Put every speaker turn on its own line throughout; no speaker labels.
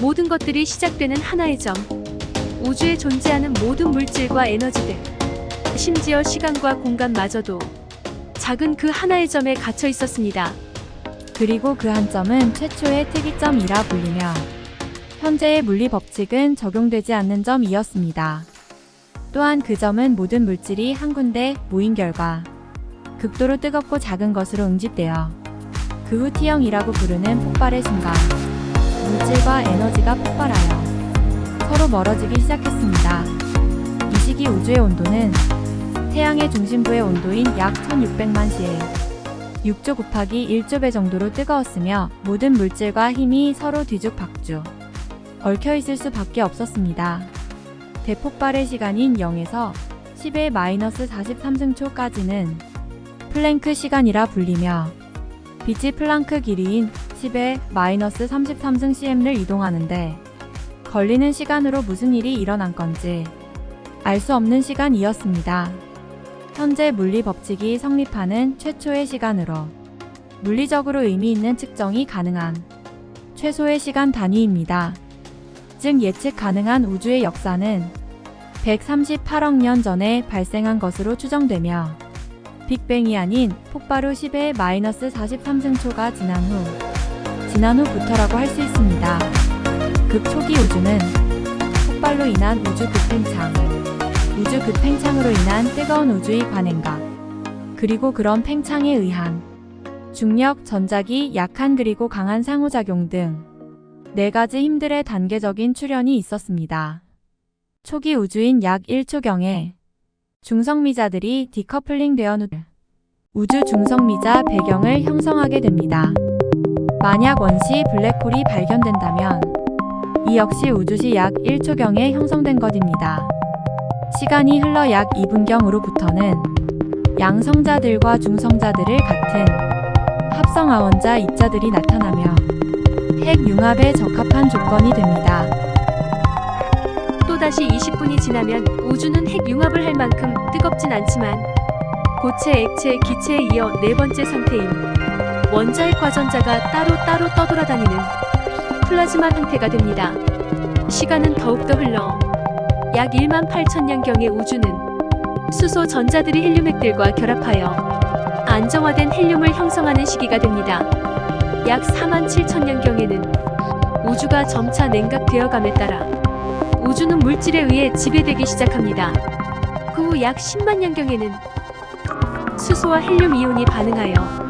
모든 것들이 시작되는 하나의 점. 우주에 존재하는 모든 물질과 에너지들, 심지어 시간과 공간마저도 작은 그 하나의 점에 갇혀 있었습니다.
그리고 그 한 점은 최초의 특이점이라 불리며 현재의 물리 법칙은 적용되지 않는 점이었습니다. 또한 그 점은 모든 물질이 한 군데 모인 결과 극도로 뜨겁고 작은 것으로 응집되어 그 후 T형이라고 부르는 폭발의 순간 물질과 에너지가 폭발하여 서로 멀어지기 시작했습니다. 이 시기 우주의 온도는 태양의 중심부의 온도인 약 1600만 시에 6조 곱하기 1조배 정도로 뜨거웠으며 모든 물질과 힘이 서로 뒤죽박죽 얽혀 있을 수밖에 없었습니다. 대폭발의 시간인 0에서 10의 마이너스 43승초까지는 플랭크 시간이라 불리며 빛이 플랑크 길이인 10의 마이너스 33승 cm를 이동하는데 걸리는 시간으로 무슨 일이 일어난 건지 알 수 없는 시간이었습니다. 현재 물리 법칙이 성립하는 최초의 시간으로 물리적으로 의미 있는 측정이 가능한 최소의 시간 단위입니다. 즉 예측 가능한 우주의 역사는 138억 년 전에 발생한 것으로 추정되며 빅뱅이 아닌 폭발 후 10의 마이너스 43승초가 지난 후 지난 후부터라고 할 수 있습니다. 극초기 우주는 폭발로 인한 우주 급팽창, 우주 급팽창으로 인한 뜨거운 우주의 관행각, 그리고 그런 팽창에 의한 중력, 전자기, 약한 그리고 강한 상호작용 등 네 가지 힘들의 단계적인 출현이 있었습니다. 초기 우주인 약 1초경에 중성미자들이 디커플링 되어 누 우주 중성미자 배경을 형성하게 됩니다. 만약 원시 블랙홀이 발견된다면 이 역시 우주시 약 1초경에 형성된 것입니다. 시간이 흘러 약 2분경으로부터는 양성자들과 중성자들을 같은 합성아원자 입자들이 나타나며 핵 융합에 적합한 조건이 됩니다.
또다시 20분이 지나면 우주는 핵 융합을 할 만큼 뜨겁진 않지만 고체, 액체, 기체에 이어 네 번째 상태인 원자핵 과전자가 따로따로 떠돌아다니는 플라즈마 상태가 됩니다. 시간은 더욱더 흘러 약 1만 8천 년경의 우주는 수소 전자들이 헬륨 핵들과 결합하여 안정화된 헬륨을 형성하는 시기가 됩니다. 약 4만 7천 년경에는 우주가 점차 냉각되어감에 따라 우주는 물질에 의해 지배되기 시작합니다. 그 후 약 10만 년경에는 수소와 헬륨 이온이 반응하여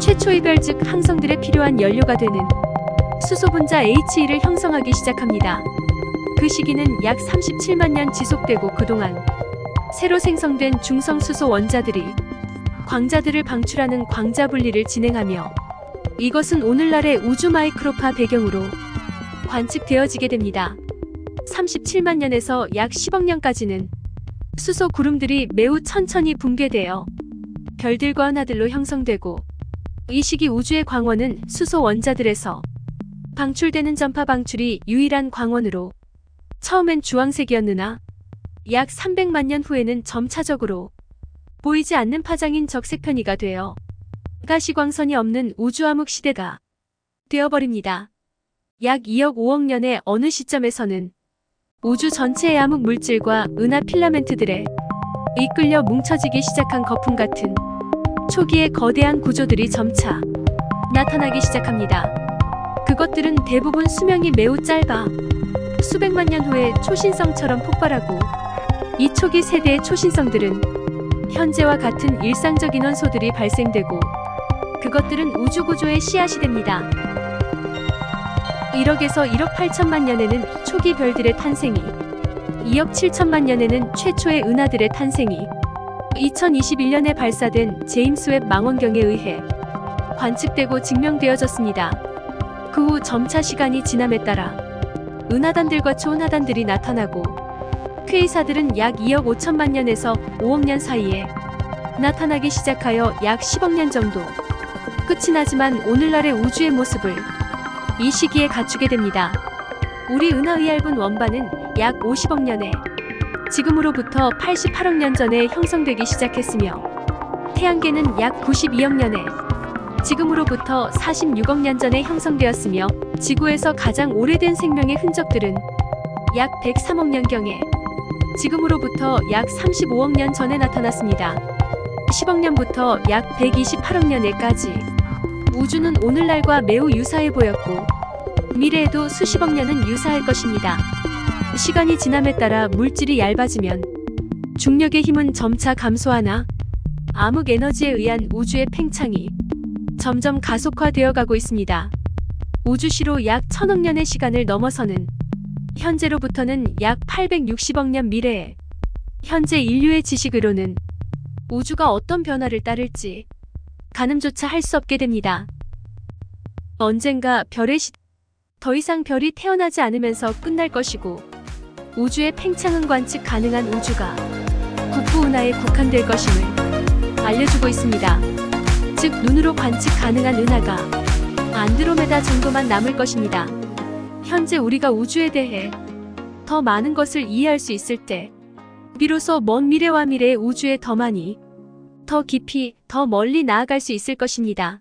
최초의 별즉 항성들에 필요한 연료가 되는 수소 분자 He를 형성하기 시작합니다. 그 시기는 약 37만 년 지속되고 그동안 새로 생성된 중성 수소 원자들이 광자들을 방출하는 광자 분리를 진행하며 이것은 오늘날의 우주 마이크로파 배경으로 관측되어지게 됩니다. 37만 년에서 약 10억 년까지는 수소 구름들이 매우 천천히 붕괴되어 별들과 은하들로 형성되고 이 시기 우주의 광원은 수소 원자들에서 방출되는 전파 방출이 유일한 광원으로 처음엔 주황색이었으나 약 300만 년 후에는 점차적으로 보이지 않는 파장인 적색 편이가 되어 가시광선이 없는 우주암흑 시대가 되어버립니다. 약 2억 5억 년의 어느 시점에서는 우주 전체의 암흑 물질과 은하 필라멘트들에 이끌려 뭉쳐지기 시작한 거품 같은 초기의 거대한 구조들이 점차 나타나기 시작합니다. 그것들은 대부분 수명이 매우 짧아 수백만 년 후에 초신성처럼 폭발하고 이 초기 세대의 초신성들은 현재와 같은 일상적인 원소들이 발생되고 그것들은 우주 구조의 씨앗이 됩니다. 1억에서 1억 8천만 년에는 초기 별들의 탄생이, 2억 7천만 년에는 최초의 은하들의 탄생이, 2021년에 발사된 제임스 웹 망원경에 의해 관측되고 증명되어졌습니다. 그 후 점차 시간이 지남에 따라 은하단들과 초은하단들이 나타나고 퀘이사들은 약 2억 5천만 년에서 5억 년 사이에 나타나기 시작하여 약 10억 년 정도 끝이 나지만 오늘날의 우주의 모습을 이 시기에 갖추게 됩니다. 우리 은하의 얇은 원반은 약 50억 년에 지금으로부터 88억 년 전에 형성되기 시작했으며 태양계는 약 92억 년에 지금으로부터 46억 년 전에 형성되었으며 지구에서 가장 오래된 생명의 흔적들은 약 103억 년경에 지금으로부터 약 35억 년 전에 나타났습니다. 10억 년부터 약 128억 년에까지 우주는 오늘날과 매우 유사해 보였고 미래에도 수십억 년은 유사할 것입니다. 시간이 지남에 따라 물질이 얇아지면 중력의 힘은 점차 감소하나 암흑 에너지에 의한 우주의 팽창이 점점 가속화되어 가고 있습니다. 우주시로 약 천억 년의 시간을 넘어서는 현재로부터는 약 860억 년 미래에 현재 인류의 지식으로는 우주가 어떤 변화를 따를지 가늠조차 할 수 없게 됩니다. 언젠가 별의 시, 더 이상 별이 태어나지 않으면서 끝날 것이고 우주의 팽창은 관측 가능한 우주가 국부운하에 국한될 것임을 알려주고 있습니다. 즉 눈으로 관측 가능한 은하가 안드로메다 정도만 남을 것입니다. 현재 우리가 우주에 대해 더 많은 것을 이해할 수 있을 때 비로소 먼 미래와 미래의 우주에 더 많이 더 깊이 더 멀리 나아갈 수 있을 것입니다.